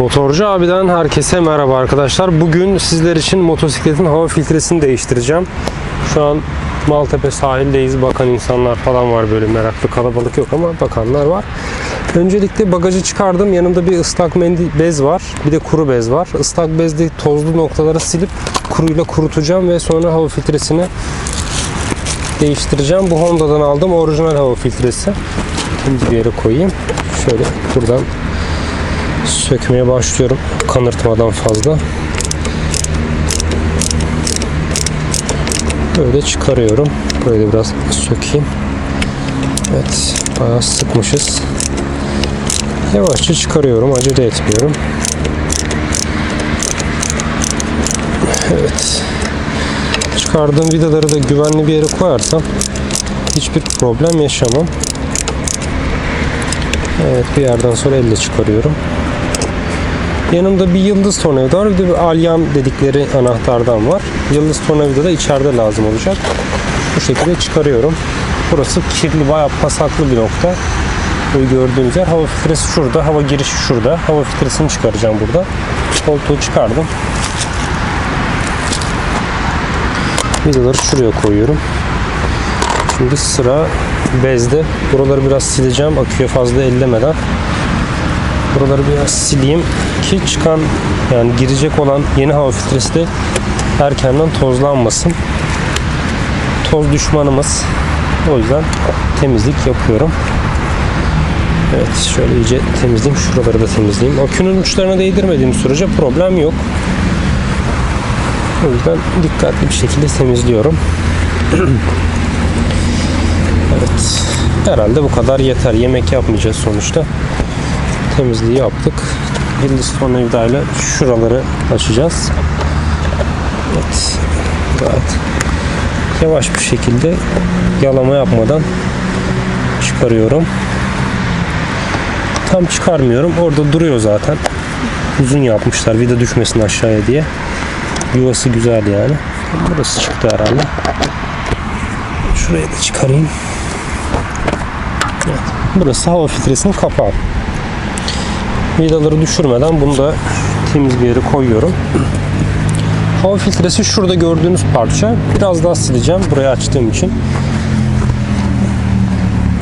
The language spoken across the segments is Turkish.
Motorcu abiden herkese merhaba arkadaşlar. Bugün sizler için motosikletin hava filtresini değiştireceğim. Şu an Maltepe sahildeyiz. Bakan insanlar falan var böyle meraklı kalabalık yok ama bakanlar var. Öncelikle bagajı çıkardım. Yanımda bir ıslak mendil bez var. Bir de kuru bez var. Islak bezde tozlu noktaları silip kuruyla kurutacağım ve sonra hava filtresini değiştireceğim. Bu Honda'dan aldım. Orijinal hava filtresi. Şimdi bir yere koyayım. Şöyle buradan sökmeye başlıyorum kanırtmadan fazla. Böyle çıkarıyorum. Böyle biraz sökeyim. Evet, bayağı sıkmışız. Yavaşça çıkarıyorum, acele etmiyorum. Evet. Çıkardığım vidaları da güvenli bir yere koyarsam hiçbir problem yaşamam. Evet, bir yerden sonra elle çıkarıyorum. Yanımda bir yıldız tornavida var. Bir de bir alyan dedikleri anahtardan var. Yıldız tornavida da içeride lazım olacak. Bu şekilde çıkarıyorum. Burası kirli, bayağı pasaklı bir nokta. Böyle gördüğünüz yer hava filtresi şurada, hava girişi şurada. Hava filtresini çıkaracağım burada. Koltuğu çıkardım. Vidaları şuraya koyuyorum. Şimdi sıra bezde. Buraları biraz sileceğim aküye fazla ellemeden. Buraları biraz sileyim ki çıkan yani girecek olan yeni hava filtresi de erkenden tozlanmasın. Toz düşmanımız. O yüzden temizlik yapıyorum. Evet şöyle iyice temizleyeyim. Şuraları da temizleyeyim. Akünün uçlarına değdirmediğim sürece problem yok. O yüzden dikkatli bir şekilde temizliyorum. evet. Herhalde bu kadar yeter. Yemek yapmayacağız sonuçta temizliği yaptık. Yıldız tornavidayla şuraları açacağız. Evet. Gayet yavaş bir şekilde yalama yapmadan çıkarıyorum. Tam çıkarmıyorum. Orada duruyor zaten. Uzun yapmışlar vida düşmesin aşağıya diye. Yuvası güzel yani. Burası çıktı herhalde. Şurayı da çıkarayım. Evet. Burası hava filtresinin kapağı vidaları düşürmeden bunu da temiz bir yere koyuyorum. Hava filtresi şurada gördüğünüz parça. Biraz daha sileceğim burayı açtığım için.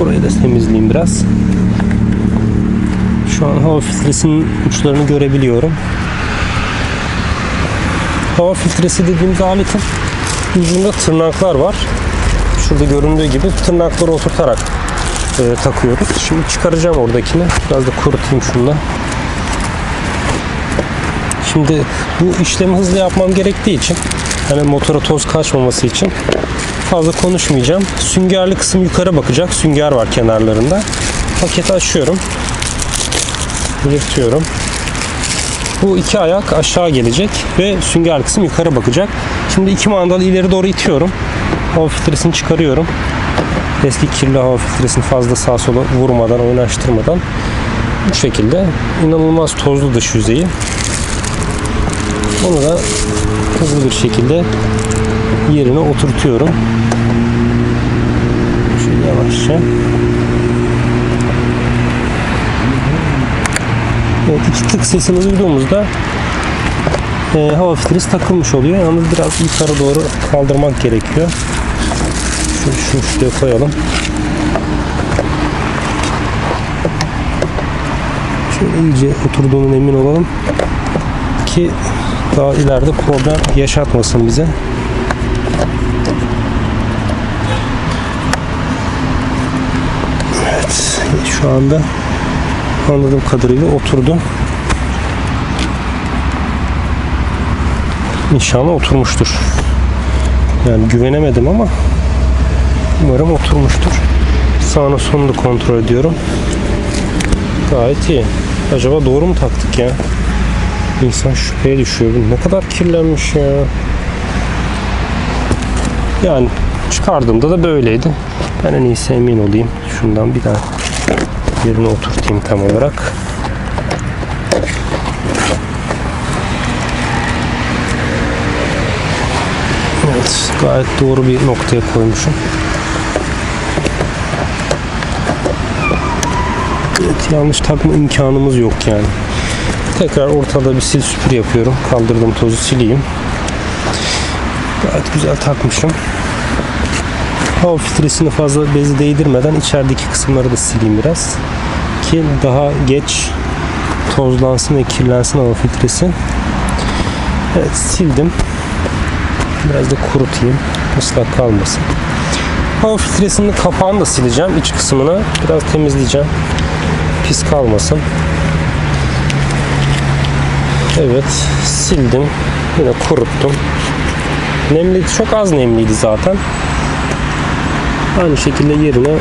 Burayı da temizleyeyim biraz. Şu an hava filtresinin uçlarını görebiliyorum. Hava filtresi dediğimiz aletin ucunda tırnaklar var. Şurada göründüğü gibi tırnakları oturtarak e, takıyoruz. Şimdi çıkaracağım oradakini. Biraz da kurutayım şunla. Şimdi bu işlemi hızlı yapmam gerektiği için hani motora toz kaçmaması için fazla konuşmayacağım. Süngerli kısım yukarı bakacak. Sünger var kenarlarında. Paketi açıyorum. Yırtıyorum. Bu iki ayak aşağı gelecek ve sünger kısım yukarı bakacak. Şimdi iki mandalı ileri doğru itiyorum. Hava filtresini çıkarıyorum. Eski kirli hava filtresini fazla sağa sola vurmadan, oynaştırmadan bu şekilde inanılmaz tozlu dış yüzeyi. Bunu da hızlı bir şekilde yerine oturtuyorum. Şöyle yavaşça. Evet, iki tık sesini duyduğumuzda e, hava filtresi takılmış oluyor. Yalnız biraz yukarı doğru kaldırmak gerekiyor. Şunu, şunu şuraya koyalım. Şöyle iyice oturduğunun emin olalım ki daha ileride problem yaşatmasın bize. Evet, şu anda anladığım kadarıyla oturdu. İnşallah oturmuştur. Yani güvenemedim ama umarım oturmuştur. Sağını sonunu kontrol ediyorum. Gayet iyi. Acaba doğru mu taktık ya? İnsan şüpheye düşüyor. Ne kadar kirlenmiş ya. Yani çıkardığımda da böyleydi. Ben en iyisi emin olayım. Şundan bir daha yerine oturtayım tam olarak. Evet, gayet doğru bir noktaya koymuşum. Evet, yanlış takma imkanımız yok yani. Tekrar ortada bir sil süpür yapıyorum. Kaldırdığım tozu sileyim. Gayet güzel takmışım. Hava filtresini fazla bezi değdirmeden içerideki kısımları da sileyim biraz. Ki daha geç tozlansın ve kirlensin hava filtresi. Evet sildim. Biraz da kurutayım. Islak kalmasın. Hava filtresinin kapağını da sileceğim. iç kısmını biraz temizleyeceğim. Pis kalmasın. Evet sildim. Yine kuruttum. Nemliydi. Çok az nemliydi zaten. Aynı şekilde yerine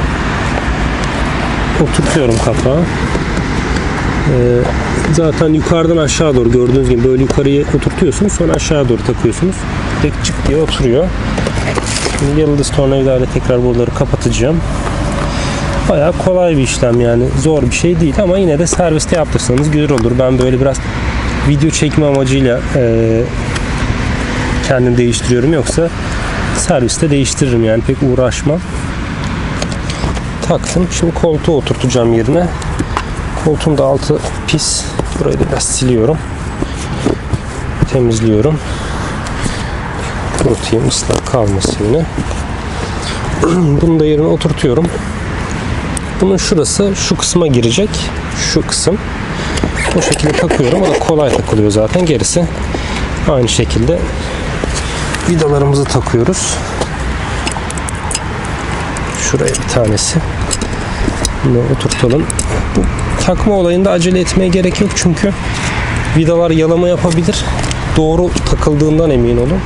oturtuyorum kapağı. Ee, zaten yukarıdan aşağı doğru gördüğünüz gibi böyle yukarıya oturtuyorsunuz sonra aşağı doğru takıyorsunuz. Direkt çık diye oturuyor. Şimdi yıldız tornavidayla tekrar buraları kapatacağım. Bayağı kolay bir işlem yani zor bir şey değil ama yine de serviste yaptırsanız güzel olur. Ben böyle biraz video çekme amacıyla e, kendim değiştiriyorum yoksa serviste değiştiririm yani pek uğraşmam. Taktım. Şimdi koltuğu oturtacağım yerine. Koltuğun da altı pis. Burayı da biraz siliyorum. Temizliyorum. Kurutayım ıslak kalmasın yine. Bunu da yerine oturtuyorum. Bunun şurası şu kısma girecek. Şu kısım. Bu şekilde takıyorum. O da kolay takılıyor zaten. Gerisi aynı şekilde vidalarımızı takıyoruz. Şuraya bir tanesi. Bunu oturtalım. Bu takma olayında acele etmeye gerek yok çünkü vidalar yalama yapabilir. Doğru takıldığından emin olun.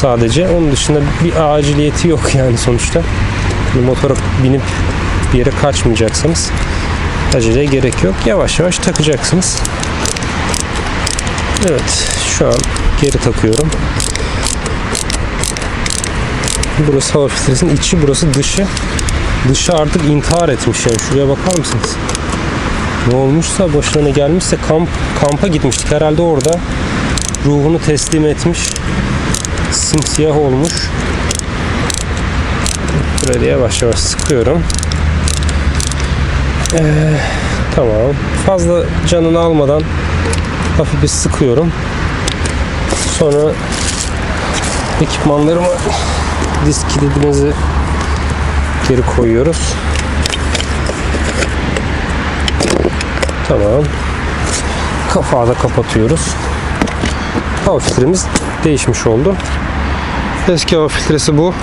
Sadece onun dışında bir aciliyeti yok yani sonuçta. Motora binip bir yere kaçmayacaksanız aceleye gerek yok. Yavaş yavaş takacaksınız. Evet şu an geri takıyorum. Burası hava filtresinin içi, burası dışı. Dışı artık intihar etmiş yani. Şuraya bakar mısınız? Ne olmuşsa ne gelmişse kamp kampa gitmiştik herhalde orada. Ruhunu teslim etmiş. Simsiyah olmuş. Böyle yavaş yavaş sıkıyorum. Ee, tamam. Fazla canını almadan hafif bir sıkıyorum. Sonra ekipmanlarımı disk kilidimizi geri koyuyoruz. Tamam. Kapağı da kapatıyoruz. Hava filtremiz değişmiş oldu. Eski hava filtresi bu.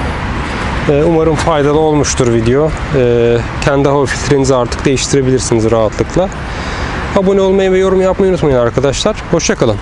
Ee, Umarım faydalı olmuştur video. Ee, Kendi hava filtrenizi artık değiştirebilirsiniz rahatlıkla. Abone olmayı ve yorum yapmayı unutmayın arkadaşlar. Hoşçakalın.